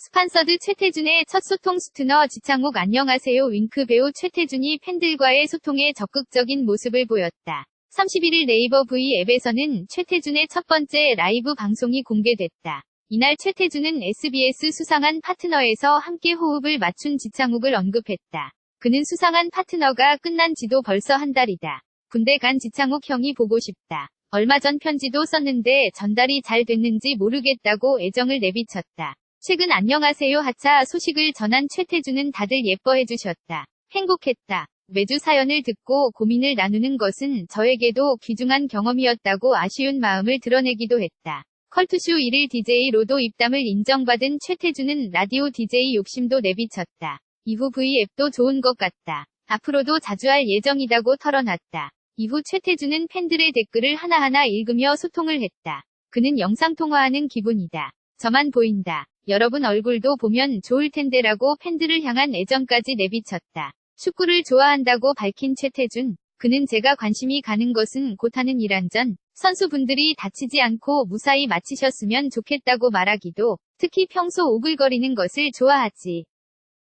스판서드 최태준의 첫 소통 스투너 지창욱 안녕하세요 윙크 배우 최태준이 팬들과의 소통에 적극적인 모습을 보였다. 31일 네이버 V 앱에서는 최태준의 첫 번째 라이브 방송이 공개됐다. 이날 최태준은 SBS 수상한 파트너에서 함께 호흡을 맞춘 지창욱을 언급했다. 그는 수상한 파트너가 끝난 지도 벌써 한 달이다. 군대 간 지창욱 형이 보고 싶다. 얼마 전 편지도 썼는데 전달이 잘 됐는지 모르겠다고 애정을 내비쳤다. 최근 안녕하세요 하차 소식을 전한 최태준은 다들 예뻐해 주셨다. 행복했다. 매주 사연을 듣고 고민을 나누는 것은 저에게도 귀중한 경험이었다고 아쉬운 마음을 드러내기도 했다. 컬투쇼 1일 DJ로도 입담을 인정받은 최태준은 라디오 DJ 욕심도 내비쳤다. 이후 V앱도 좋은 것 같다. 앞으로도 자주 할 예정이라고 털어놨다. 이후 최태준은 팬들의 댓글을 하나하나 읽으며 소통을 했다. 그는 영상통화하는 기분이다. 저만 보인다. 여러분 얼굴도 보면 좋을 텐데라고 팬들을 향한 애정까지 내비쳤다. 축구를 좋아한다고 밝힌 최태준. 그는 제가 관심이 가는 것은 곧하는 일 안전, 선수분들이 다치지 않고 무사히 마치셨으면 좋겠다고 말하기도, 특히 평소 오글거리는 것을 좋아하지.